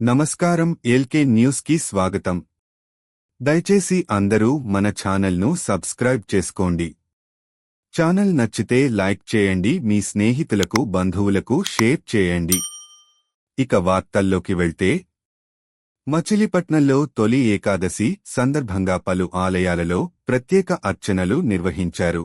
నమస్కారం ఎల్కే న్యూస్కి స్వాగతం. దయచేసి అందరూ మన ఛానల్ను సబ్స్క్రైబ్ చేసుకోండి. ఛానల్ నచ్చితే లైక్ చేయండి మీ స్నేహితులకు బంధువులకు షేర్ చేయండి. ఇక వార్తల్లోకి వెళ్తే మచిలీపట్నంలో తొలి ఏకాదశి సందర్భంగా పలు ఆలయాలలో ప్రత్యేక అర్చనలు నిర్వహించారు.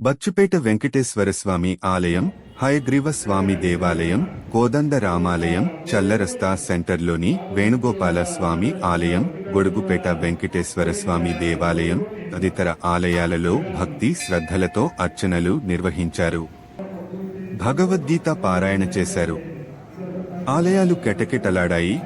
బచ్చుపేట వెంకటేశ్వరస్వామి ఆలయం హయగ్రీవ స్వామి దేవాలయం కోదండ రామాలయం చల్లరస్తా సెంటర్లోని వేణుగోపాల స్వామి ఆలయం గొడుగుపేట వెంకటేశ్వర స్వామి దేవాలయం తదితర ఆలయాలలో భక్తి శ్రద్ధలతో అర్చనలు నిర్వహించారు. భగవద్గీత పారాయణ చేశారు. ఆలయాలు కెటకెటలాడాయి.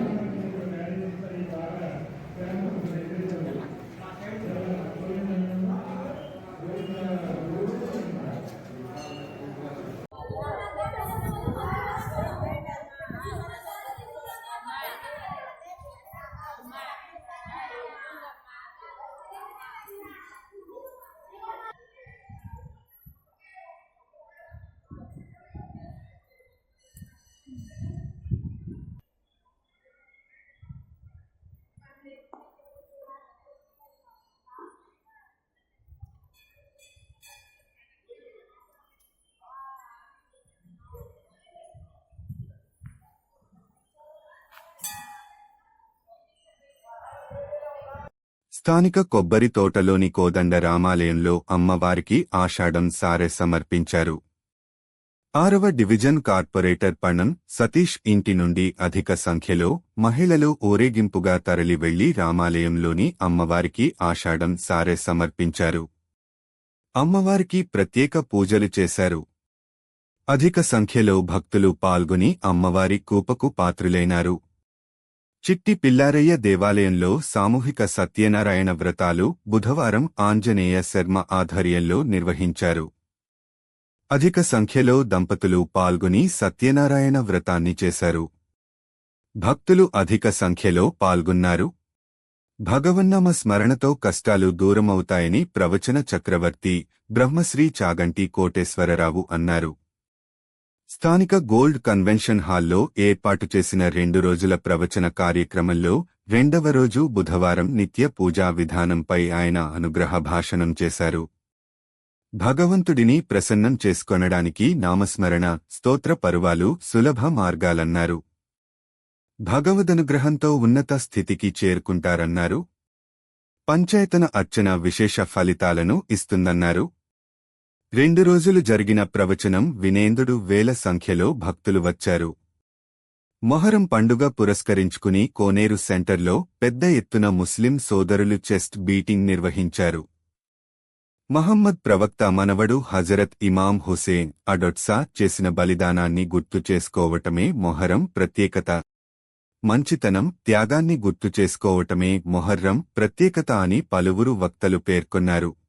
స్థానిక కొబ్బరి తోటలోని కోదండ రామాలయంలో అమ్మవారికి ఆషాఢం సారె సమర్పించారు. ఆరవ డివిజన్ కార్పొరేటర్ పణం సతీష్ ఇంటి నుండి అధిక సంఖ్యలో మహిళలు ఊరేగింపుగా తరలి వెళ్ళి రామాలయంలోని అమ్మవారికి ఆషాఢం సారె సమర్పించారు. అమ్మవారికి ప్రత్యేక పూజలు చేశారు. అధిక సంఖ్యలో భక్తులు పాల్గొని అమ్మవారి కూపకు పాత్రులైనారు. చిట్టి పిల్లారయ్య దేవాలయంలో సామూహిక సత్యనారాయణ వ్రతాలు బుధవారం ఆంజనేయ శర్మ ఆధ్వర్యంలో నిర్వహించారు. అధిక సంఖ్యలో దంపతులు పాల్గొని సత్యనారాయణ వ్రతాన్ని చేశారు. భక్తులు అధిక సంఖ్యలో పాల్గొన్నారు. భగవన్నామ స్మరణతో కష్టాలు దూరమవుతాయని ప్రవచన చక్రవర్తి బ్రహ్మశ్రీ చాగంటి కోటేశ్వరరావు అన్నారు. స్థానిక గోల్డ్ కన్వెన్షన్ హాల్లో ఏర్పాటు చేసిన రెండు రోజుల ప్రవచన కార్యక్రమంలో రెండవ రోజు బుధవారం నిత్య పూజా విధానంపై ఆయన అనుగ్రహ భాషణం చేశారు. భగవంతుడిని ప్రసన్నం చేసుకొనడానికి నామస్మరణ స్తోత్ర పరువాలు సులభ మార్గాలన్నారు. భగవదనుగ్రహంతో ఉన్నత స్థితికి చేరుకుంటారన్నారు. పంచాయతన అర్చన విశేష ఫలితాలను ఇస్తుందన్నారు. రెండు రోజులు జరిగిన ప్రవచనం వినేందుడు వేల సంఖ్యలో భక్తులు వచ్చారు. మొహరం పండుగ పురస్కరించుకుని కోనేరు సెంటర్లో పెద్ద ఎత్తున ముస్లిం సోదరులు చెస్ట్ బీటింగ్ నిర్వహించారు. మహమ్మద్ ప్రవక్త మనవడు హజరత్ ఇమాం హుసేన్ అడొట్సా చేసిన బలిదానాన్ని గుర్తు చేసుకోవటమే మొహరం ప్రత్యేకత. మంచితనం త్యాగాన్ని గుర్తు చేసుకోవటమే మొహర్రం ప్రత్యేకత అని పలువురు వక్తలు పేర్కొన్నారు.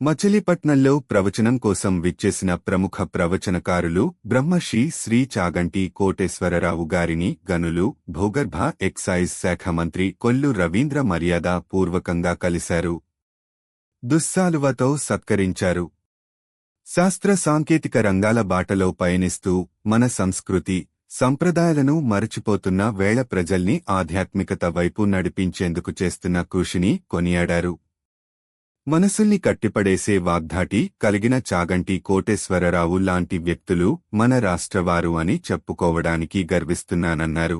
మచిలీపట్నంలో ప్రవచనం కోసం విచ్చేసిన ప్రముఖ ప్రవచనకారులు బ్రహ్మశ్రీ శ్రీ చాగంటి కోటేశ్వరరావు గారిని గనులు భూగర్భ ఎక్సైజ్ శాఖ మంత్రి కొల్లు రవీంద్ర మర్యాద పూర్వకంగా కలిశారు. దుస్సాలువతో సత్కరించారు. శాస్త్ర సాంకేతిక రంగాల బాటలో పయనిస్తూ మన సంస్కృతి సంప్రదాయాలను మరచిపోతున్న వేళ ప్రజల్ని ఆధ్యాత్మికత వైపు నడిపించేందుకు చేస్తున్న కృషిని కొనియాడారు. మనసుల్ని కట్టిపడేసే వాగ్ధాటి కలిగిన చాగంటి కోటేశ్వరరావు లాంటి వ్యక్తులు మన రాష్ట్రవారు అని చెప్పుకోవడానికి గర్విస్తున్నానన్నారు.